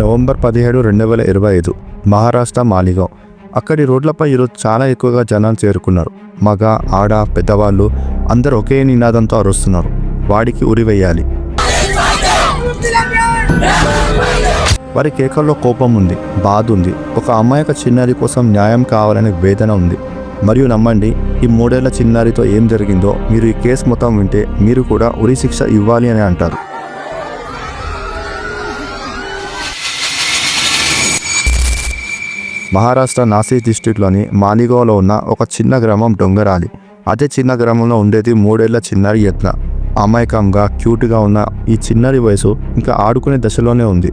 November పదిహేడు రెండు వేల ఇరవై ఐదు. మహారాష్ట్ర మాలిగావ్ అక్కడి రోడ్లపై ఈరోజు చాలా ఎక్కువగా జనాలు చేరుకున్నారు. మగ ఆడ పెద్దవాళ్ళు అందరూ ఒకే నినాదంతో అరుస్తున్నారు. వాడికి ఉరివేయాలి వారి కేకల్లో కోపం ఉంది బాధ ఉంది. ఒక అమ్మాయిక చిన్నారి కోసం న్యాయం కావాలనే వేదన ఉంది. మరియు నమ్మండి ఈ మూడేళ్ళ చిన్నారితో ఏం జరిగిందో మీరు ఈ కేసు మొత్తం వింటే మీరు కూడా ఉరి శిక్ష ఇవ్వాలి అని అంటారు. మహారాష్ట్ర నాసిక్ డిస్టిక్లోని మాలిగోలో ఉన్న ఒక చిన్న గ్రామం డొంగరాలి. అదే చిన్న గ్రామంలో ఉండేది మూడేళ్ళ చిన్నారి యత్న. అమాయకంగా క్యూట్గా ఉన్న ఈ చిన్నారి వయసు ఇంకా ఆడుకునే దశలోనే ఉంది.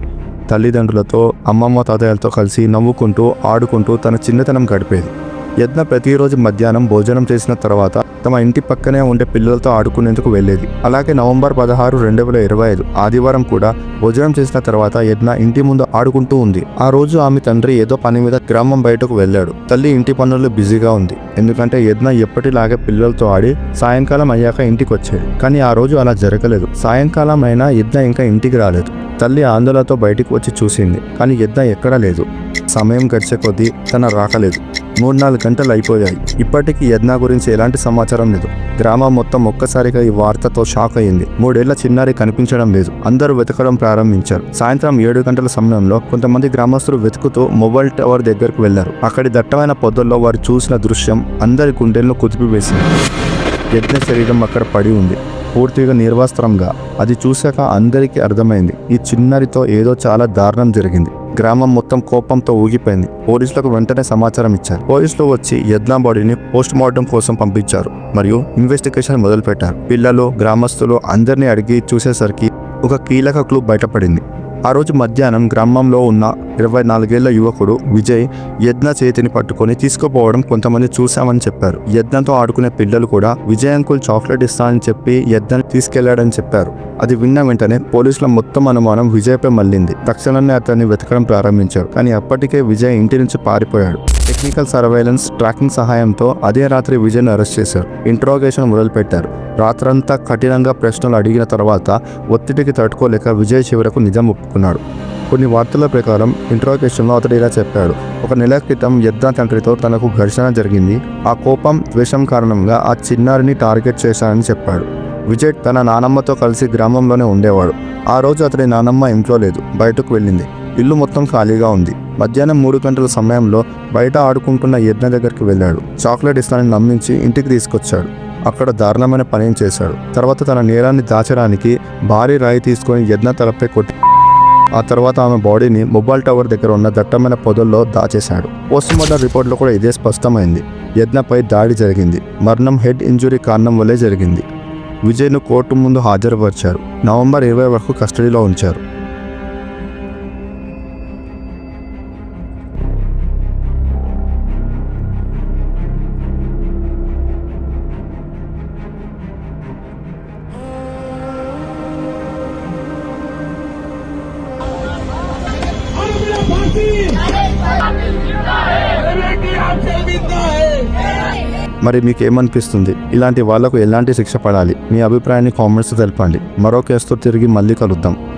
తల్లిదండ్రులతో అమ్మమ్మ తాతయ్యలతో కలిసి నవ్వుకుంటూ ఆడుకుంటూ తన చిన్నతనం గడిపేది. యజ్ఞ ప్రతిరోజు మధ్యాహ్నం భోజనం చేసిన తర్వాత తమ ఇంటి పక్కనే ఉండే పిల్లలతో ఆడుకునేందుకు వెళ్ళేది. అలాగే నవంబర్ పదహారు రెండు వేల ఇరవై ఐదు ఆదివారం కూడా భోజనం చేసిన తర్వాత యజ్ఞ ఇంటి ముందు ఆడుకుంటూ ఉంది. ఆ రోజు ఆమె తండ్రి ఏదో పని మీద గ్రామం బయటకు వెళ్ళాడు. తల్లి ఇంటి పనుల్లో బిజీగా ఉంది. ఎందుకంటే యజ్ఞ ఎప్పటిలాగే పిల్లలతో ఆడి సాయంకాలం అయ్యాక ఇంటికి వచ్చేది కానీ ఆ రోజు అలా జరగలేదు. సాయంకాలం అయినా యజ్ఞ ఇంకా ఇంటికి రాలేదు. తల్లి ఆందోళనతో బయటికి వచ్చి చూసింది. కానీ యజ్ఞ ఎక్కడా లేదు. సమయం గడిచే కొద్దీ తన రాకలేదు మూడు నాలుగు గంటలు అయిపోయాయి. ఇప్పటికీ యజ్ఞ గురించి ఎలాంటి సమాచారం లేదు. గ్రామం మొత్తం ఒక్కసారిగా ఈ వార్తతో షాక్ అయింది మూడేళ్ళ చిన్నారి కనిపించడం లేదు. అందరూ వెతకడం ప్రారంభించారు. సాయంత్రం ఏడు గంటల సమయంలో కొంతమంది గ్రామస్తులు వెతుకుతూ మొబైల్ టవర్ దగ్గరకు వెళ్ళారు. అక్కడి దట్టమైన పొదల్లో వారు చూసిన దృశ్యం అందరి గుండెలను కుదిపివేసింది. యజ్ఞ శరీరం అక్కడ పడి ఉంది. పూర్తిగా నిర్వాస్త్రంగా. అది చూశాక అందరికీ అర్థమైంది. ఈ చిన్నారితో ఏదో చాలా దారుణం జరిగింది. గ్రామం మొత్తం కోపంతో ఊగిపోయింది. పోలీసులకు వెంటనే సమాచారం ఇచ్చారు. పోలీసులు వచ్చి యద్నా బాడీని పోస్ట్ మార్టం కోసం పంపించారు మరియు ఇన్వెస్టిగేషన్ మొదలుపెట్టారు. పిల్లలు గ్రామస్తులు అందరినీ అడిగి చూసేసరికి ఒక కీలక క్లూ బయటపడింది. ఆ రోజు మధ్యాహ్నం గ్రామంలో ఉన్న ఇరవై నాలుగేళ్ళ యువకుడు విజయ్ యజ్ఞ చేతిని పట్టుకొని తీసుకుపోవడం కొంతమంది చూశామని చెప్పారు. యజ్ఞతో ఆడుకునే పిల్లలు కూడా విజయ్ అంకుల్ చాక్లెట్ ఇస్తానని చెప్పి యజ్ఞని తీసుకెళ్ళాడని చెప్పారు. అది విన్న వెంటనే పోలీసుల మొత్తం అనుమానం విజయ్పై మళ్ళింది. తక్షణమే అతన్ని వెతకడం ప్రారంభించారు. కానీ అప్పటికే విజయ్ ఇంటి నుంచి పారిపోయాడు. టెక్నికల్ సర్వైలెన్స్ ట్రాకింగ్ సహాయంతో అదే రాత్రి విజయ్ను అరెస్ట్ చేశారు. ఇంట్రోగేషన్ మొదలుపెట్టారు. రాత్రంతా కఠినంగా ప్రశ్నలు అడిగిన తర్వాత ఒత్తిడికి తట్టుకోలేక విజయ్ చివరకు నిజం ఒప్పుకున్నాడు. కొన్ని వార్తల ప్రకారం ఇంట్రోగేషన్లో అతడు ఇలా చెప్పాడు. ఒక నెల క్రితం యజ్ఞ తండ్రితో తనకు ఘర్షణ జరిగింది. ఆ కోపం ద్వేషం కారణంగా ఆ చిన్నారిని టార్గెట్ చేశానని చెప్పాడు. విజయ్ తన నానమ్మతో కలిసి గ్రామంలోనే ఉండేవాడు. ఆ రోజు అతడి నానమ్మ ఇంట్లో లేదు బయటకు వెళ్ళింది. ఇల్లు మొత్తం ఖాళీగా ఉంది. మధ్యాహ్నం మూడు గంటల సమయంలో బయట ఆడుకుంటున్న యజ్ఞ దగ్గరికి వెళ్ళాడు. చాక్లెట్ ఇస్తానని నమ్మించి ఇంటికి తీసుకొచ్చాడు. అక్కడ దారుణమైన పని చేశాడు. తర్వాత తన నేరాన్ని దాచడానికి భారీ రాయి తీసుకొని యజ్ఞ తలపై కొట్టి ఆ తర్వాత ఆమె బాడీని మొబైల్ టవర్ దగ్గర ఉన్న దట్టమైన పొదల్లో దాచేశాడు. పోస్టుమార్టం రిపోర్ట్లో కూడా ఇదే స్పష్టమైంది. యజ్ఞపై దాడి జరిగింది. మరణం హెడ్ ఇంజురీ కారణం వల్లే జరిగింది. విజయ్ను కోర్టు ముందు హాజరుపరిచారు. నవంబర్ ఇరవై వరకు కస్టడీలో ఉంచారు. మరి మీకు ఏమనిపిస్తుంది ఇలాంటి వాళ్ళకు ఎలాంటి శిక్ష పడాలి? మీ అభిప్రాయాన్ని కామెంట్స్ తెలపండి. మరో కేసుతో తిరిగి మళ్ళీ కలుద్దాం.